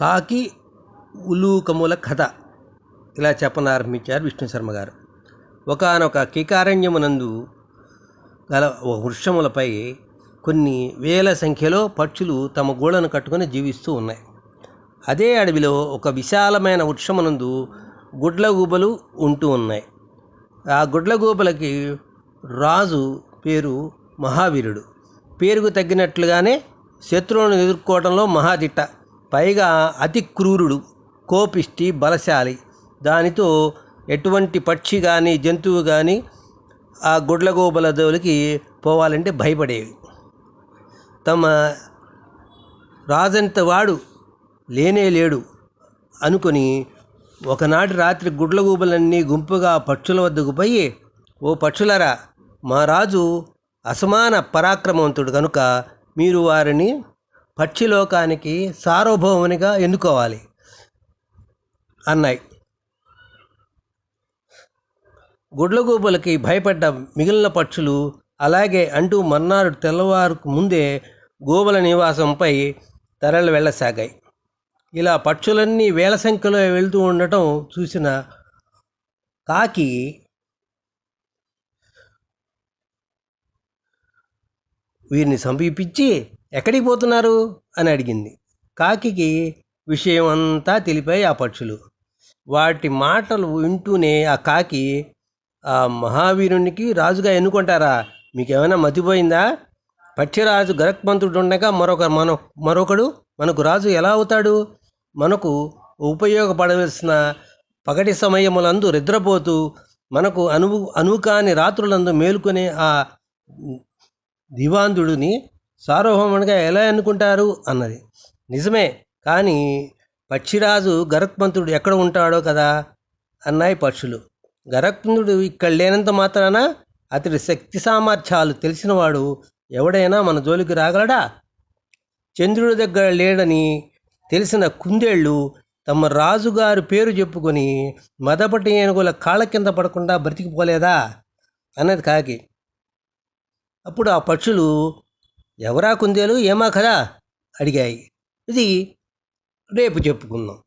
కాకి ఉలూకముల కథ. ఇలా చెప్పనారంభించారు విష్ణు శర్మ గారు. ఒకానొక కీకారణ్యమునందు గల ఒక వృక్షములపై కొన్ని వేల సంఖ్యలో పక్షులు తమ గూళ్ళను కట్టుకొని జీవిస్తూ ఉన్నాయి. అదే అడవిలో ఒక విశాలమైన వృక్షమునందు గుడ్లగూబలు ఉంటూ ఉన్నాయి. ఆ గుడ్లగూబలకి రాజు పేరు మహావీరుడు. పేరుకు తగ్గినట్లుగానే శత్రువులను ఎదుర్కోవడంలో మహాదిట్ట. పైగా అతి క్రూరుడు కోపిష్టి బలశాలి. దానితో ఎటువంటి పక్షి కానీ జంతువు కానీ ఆ గుడ్లగూబల జోలికి పోవాలంటే భయపడేవి. తమ రాజంత వాడు లేనే లేడు అనుకొని ఒకనాటి రాత్రి గుడ్లగూబలన్నీ గుంపుగా పక్షుల వద్దకు పోయి ఓ పక్షులరా మా రాజు అసమాన పరాక్రమవంతుడు కనుక మీరు వారిని పక్షిలోకానికి సార్వభౌమునిగా ఎన్నుకోవాలి. అన్నాయి. గుడ్లగూబలకి భయపడ్డ మిగిలిన పక్షులు అలాగే అంటూ మర్నాడు తెల్లవారుకు ముందే గోబల నివాసంపై తరలి వెళ్ళసాగాయి. ఇలా పక్షులన్నీ వేల సంఖ్యలో వెళ్తూ ఉండటం చూసిన కాకి వీరిని సమీపించి ఎక్కడికి పోతున్నారు? అని అడిగింది. కాకికి విషయం అంతా తెలిపాయి ఆ పక్షులు. వాటి మాటలు వింటూనే ఆ కాకి ఆ మహావీరునికి రాజుగా ఎన్నుకుంటారా? మీకేమైనా మతిపోయిందా? పక్షిరాజు గరక్మంతుడు ఉండగా మరొక మన మరొకడు మనకు రాజు ఎలా అవుతాడు? మనకు ఉపయోగపడవలసిన పగటి సమయములందు నిద్రపోతూ మనకు అనువు అనుకాని రాత్రులందు మేలుకునే ఆ దివాంధుడిని సార్వభౌమునిగా ఎలా ఎన్నుకుంటారు అన్నది. నిజమే కానీ పక్షిరాజు గరత్మంతుడు ఎక్కడ ఉంటాడో కదా అన్నాయి పక్షులు. గరత్మంతుడు ఇక్కడ లేనంత మాత్రాన? అతడి శక్తి సామర్థ్యాలు తెలిసినవాడు ఎవడైనా మన జోలికి రాగలడా? చంద్రుడి దగ్గర లేడని తెలిసిన కుందేళ్ళు తమ రాజుగారి పేరు చెప్పుకొని మదపటి ఏనుగుల కాళ్ళ కింద పడకుండా బ్రతికిపోలేదా? అన్నది కాకి. అప్పుడు ఆ పక్షులు ఎవరా కుందేలు? ఏమా కదా? అడిగాయి. ఇది రేపు చెప్పుకుందాం.